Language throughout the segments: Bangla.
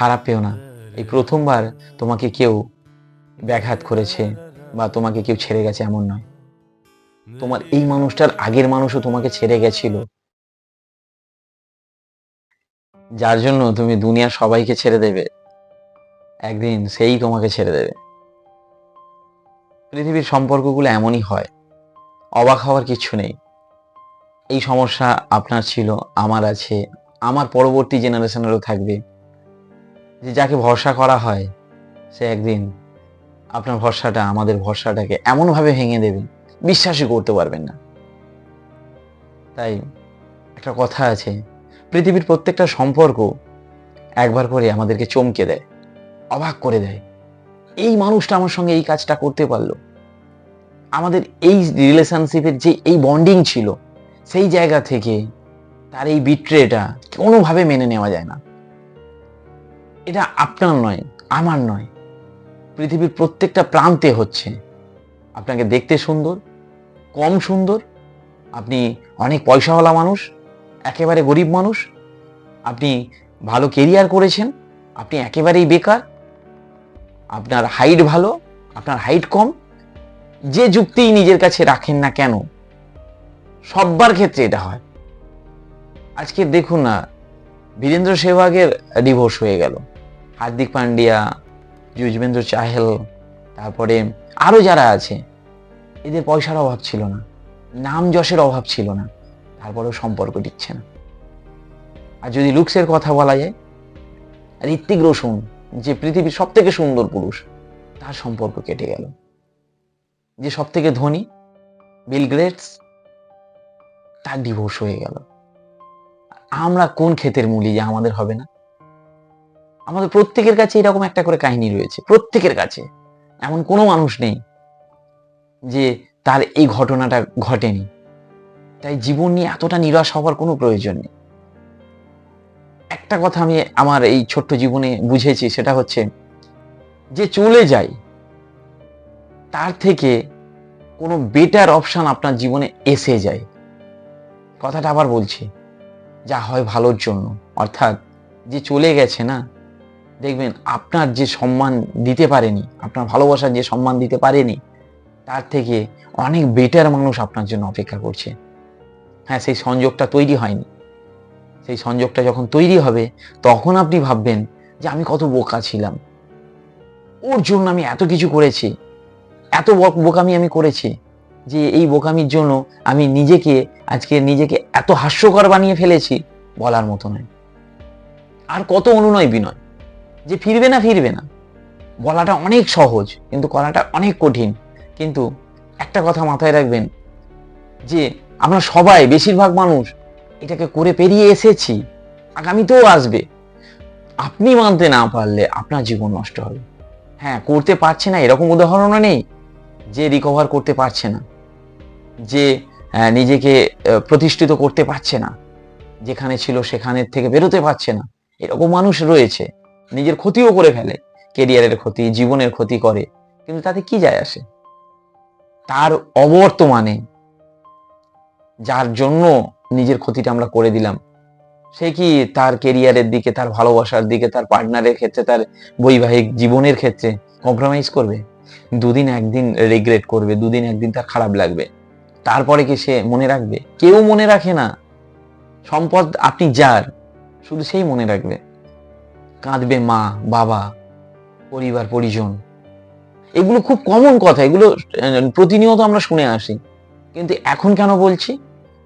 খারাপ পেও না। এই প্রথমবার তোমাকে কেউ ব্যাঘাত করেছে বা তোমাকে কেউ ছেড়ে গেছে এমন নয়। তোমার এই মানুষটার আগের মানুষও তোমাকে ছেড়ে গেছিল। যার জন্য তুমি দুনিয়ার সবাইকে ছেড়ে দেবে। একদিন সেই তোমাকে ছেড়ে দেবে। পৃথিবীর সম্পর্কগুলো এমনই হয়। অবাক হওয়ার কিছু নেই। এই সমস্যা আপনার ছিল, আমার আছে। আমার পরবর্তী জেনারেশনেরও থাকবে। যে যাকে ভরসা করা হয়, সে একদিন আপনার ভরসাটা, আমাদের ভরসাটাকে এমনভাবে ভেঙে দেবে, বিশ্বাসই করতে পারবেন না। তাই একটা কথা আছে, পৃথিবীর প্রত্যেকটা সম্পর্ক একবার করে আমাদেরকে চমকে দেয়, অবাক করে দেয়। এই মানুষটা আমার সঙ্গে এই কাজটা করতে পারল। আমাদের এই রিলেশনশিপের যে এই বন্ডিং ছিল, সেই জায়গা থেকে তার এই বিট্রেটা কোনোভাবে মেনে নেওয়া যায় না। এটা আপনার নয়, আমার নয়। পৃথিবীর প্রত্যেকটা প্রান্তে হচ্ছে। আপনাকে দেখতে সুন্দর, কম সুন্দর, আপনি অনেক পয়সাওয়ালা মানুষ, একেবারে গরিব মানুষ, আপনি ভালো কেরিয়ার করেছেন, আপনি একেবারেই বেকার, আপনার হাইট ভালো, আপনার হাইট কম, যে যুক্তিই নিজের কাছে রাখেন না কেন, সব্বার ক্ষেত্রে এটা হয়। আজকে দেখুন না, বীরেন্দ্র সেহবাগের ডিভোর্স হয়ে গেল। হার্দিক পান্ডিয়া, যুজবেন্দ্র চাহেল, তারপরে আরও যারা আছে, এদের পয়সার অভাব ছিল না, নাম যশের অভাব ছিল না, তারপরেও সম্পর্ক দিচ্ছে না। আর যদি লুকসের কথা বলা যায়, ঋত্বিক রোশন, যে পৃথিবীর সব থেকে সুন্দর পুরুষ, তার সম্পর্ক কেটে গেল। যে সব থেকে ধনী, বিল গ্রেটস তার ডিভোর্স হয়ে গেল। আমরা কোন ক্ষেতের মূলি যে আমাদের হবে না? আমাদের প্রত্যেকের কাছে এরকম একটা করে কাহিনী রয়েছে, প্রত্যেকের কাছে। এমন কোনো মানুষ নেই যে তার এই ঘটনাটা ঘটেনি। তাই জীবন নিয়ে এতটা নিরাশ হওয়ার কোনো প্রয়োজন নেই। একটা কথা আমি আমার এই ছোট্ট জীবনে বুঝেছি, সেটা হচ্ছে যে চলে যায় তার থেকে কোনো বেটার অপশন আপনার জীবনে এসে যায়। কথাটা আবার বলছি, যা হয় ভালোর জন্য। অর্থাৎ যে চলে গেছে না দেখবেন আপনার যে সম্মান দিতে পারেনি, আপনার ভালোবাসার যে সম্মান দিতে পারেনি, তার থেকে অনেক বেটার মানুষ আপনার জন্য অপেক্ষা করছে। হ্যাঁ সেই সংযোগটা তৈরি হয়নি। সেই সংযোগটা যখন তৈরি হবে, তখন আপনি ভাববেন যে আমি কত বোকা ছিলাম। ওর জন্য আমি এত কিছু করেছি, এত বক- বোকামি আমি করেছি যে এই বোকামির জন্য আমি নিজেকে, আজকে নিজেকে এত হাস্যকর বানিয়ে ফেলেছি বলার মতো নয়। আর কত অনুনয় বিনয় যে ফিরবে না ফিরবে না। বলাটা অনেক সহজ, কিন্তু করাটা অনেক কঠিন। কিন্তু একটা কথা মাথায় রাখবেন, যে আমরা সবাই বেশিরভাগ মানুষ এটাকে করে পেরিয়ে এসেছি, আগামীতেও আসবে। আপনি মানতে না পারলে আপনার জীবন নষ্ট হবে। হ্যাঁ করতে পারছে না, এরকম উদাহরণও নেই, যে রিকভার করতে পারছে না, যে নিজেকে প্রতিষ্ঠিত করতে পারছে না, যেখানে ছিল সেখানের থেকে বেরোতে পারছে না, এরকম মানুষ রয়েছে। নিজের ক্ষতিও করে ফেলে কেরিয়ারের ক্ষতি, জীবনের ক্ষতি করে, কিন্তু তাতে কি যায় আসে? তার অবর্তমানে যার জন্য নিজের ক্ষতিটা আমরা করে দিলাম, সে কি তার কেরিয়ারের দিকে, তার ভালোবাসার দিকে, তার পার্টনারের ক্ষেত্রে, তার বৈবাহিক জীবনের ক্ষেত্রে কম্প্রোমাইজ করবে? দুদিন একদিন রিগ্রেট করবে, দুদিন একদিন তার খারাপ লাগবে। তারপরে কি সে মনে রাখবে? কেউ মনে রাখে না। সম্পদ আপনি যার, শুধু সেই মনে রাখবে। কাঁদবে মা, বাবা, পরিবার, পরিজন। এগুলো খুব কমন কথা, এগুলো প্রতিনিয়ত আমরা শুনে আসি। কিন্তু এখন কেন বলছি?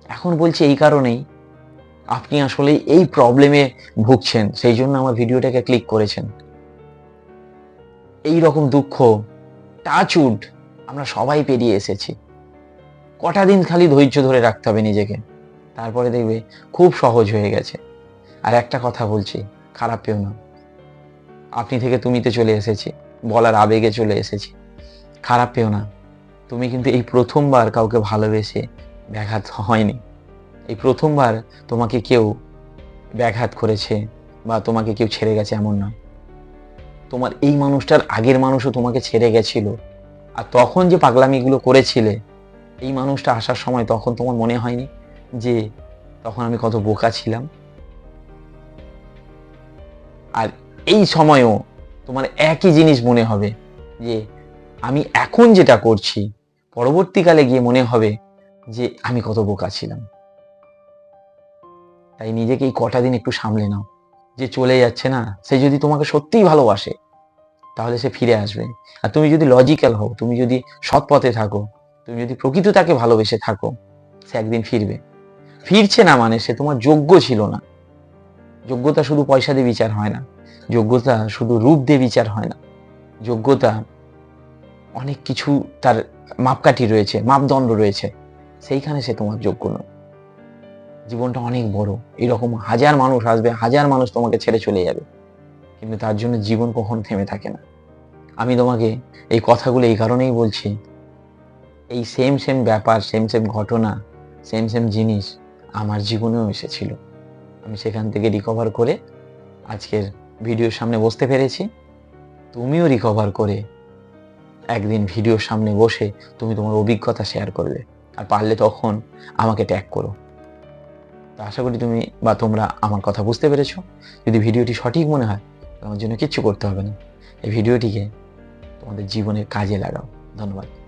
এখন বলছি এই কারণেই। আপনি আসলে এই প্রবলেমে ভুগছেন, সেই জন্য আমার ভিডিওটাকে ক্লিক করেছেন। এই রকম দুঃখ টাচউড আমরা সবাই পেরিয়ে এসেছি। কটা দিন খালি ধৈর্য ধরে রাখতে হবে নিজেকে। তারপরে দেখবে খুব সহজ হয়ে গেছে। আর একটা কথা বলছি, খারাপ পেও না। আপনি থেকে তুমিতে চলে এসেছি। বলার আবেগে চলে এসেছি। খারাপ পেও না। তুমি কিন্তু এই প্রথমবার কাউকে ভালোবেসে ব্যাঘাত হয়নি। এই প্রথমবার তোমাকে কেউ ব্যাঘাত করেছে বা তোমাকে কেউ ছেড়ে গেছে এমন না। তোমার এই মানুষটার আগের মানুষও তোমাকে ছেড়ে গেছিল। আর তখন যে পাগলামিগুলো করেছিলে, এই মানুষটা আসার সময় তখন তোমার মনে হয়নি যে তখন আমি কত বোকা ছিলাম? আর এই সময়ও তোমার একই জিনিস মনে হবে যে আমি এখন যেটা করছি, পরবর্তীকালে গিয়ে মনে হবে যে আমি কত বোকা ছিলাম। তাই নিজেকে এই কটা দিন একটু সামলে নাও। যে চলে যাচ্ছে না, সে যদি তোমাকে সত্যিই ভালোবাসে, তাহলে সে ফিরে আসবে। আর তুমি যদি লজিক্যাল হও, তুমি যদি সৎ পথে থাকো, তুমি যদি প্রকৃত তাকে ভালোবেসে থাকো, সে একদিন ফিরবে। ফিরছে না মানে সে তোমার যোগ্য ছিল না। যোগ্যতা শুধু পয়সা দিয়ে বিচার হয় না। যোগ্যতা শুধু রূপ দিয়ে বিচার হয় না। যোগ্যতা অনেক কিছু তার মাপকাঠি রয়েছে, মাপদণ্ড রয়েছে। সেইখানে সে তোমার যোগ্য নয়। জীবনটা অনেক বড়। এরকম হাজার মানুষ আসবে, হাজার মানুষ তোমাকে ছেড়ে চলে যাবে। কিন্তু তার জন্য জীবন কখনো থেমে থাকে না। আমি তোমাকে এই কথাগুলো এই কারণেই বলছি, এই সেম সেম ব্যাপার সেম সেম ঘটনা সেম সেম জিনিস আমার জীবনেও এসেছিল। আমি সেখান থেকে রিকভার করে আজকের ভিডিওর সামনে বসতে পেরেছি। তুমিও রিকভার করে একদিন ভিডিওর সামনে বসে তুমি তোমার অভিজ্ঞতা শেয়ার করবে আর পারলে তখন আমাকে ট্যাগ করো। তো আশা করি তুমি বা তোমরা আমার কথা বুঝতে পেরেছ। যদি ভিডিওটি সঠিক মনে হয় আমার জন্য কিচ্ছু করতে হবে না। এই ভিডিওটিকে তোমাদের জীবনের কাজে লাগাও। ধন্যবাদ।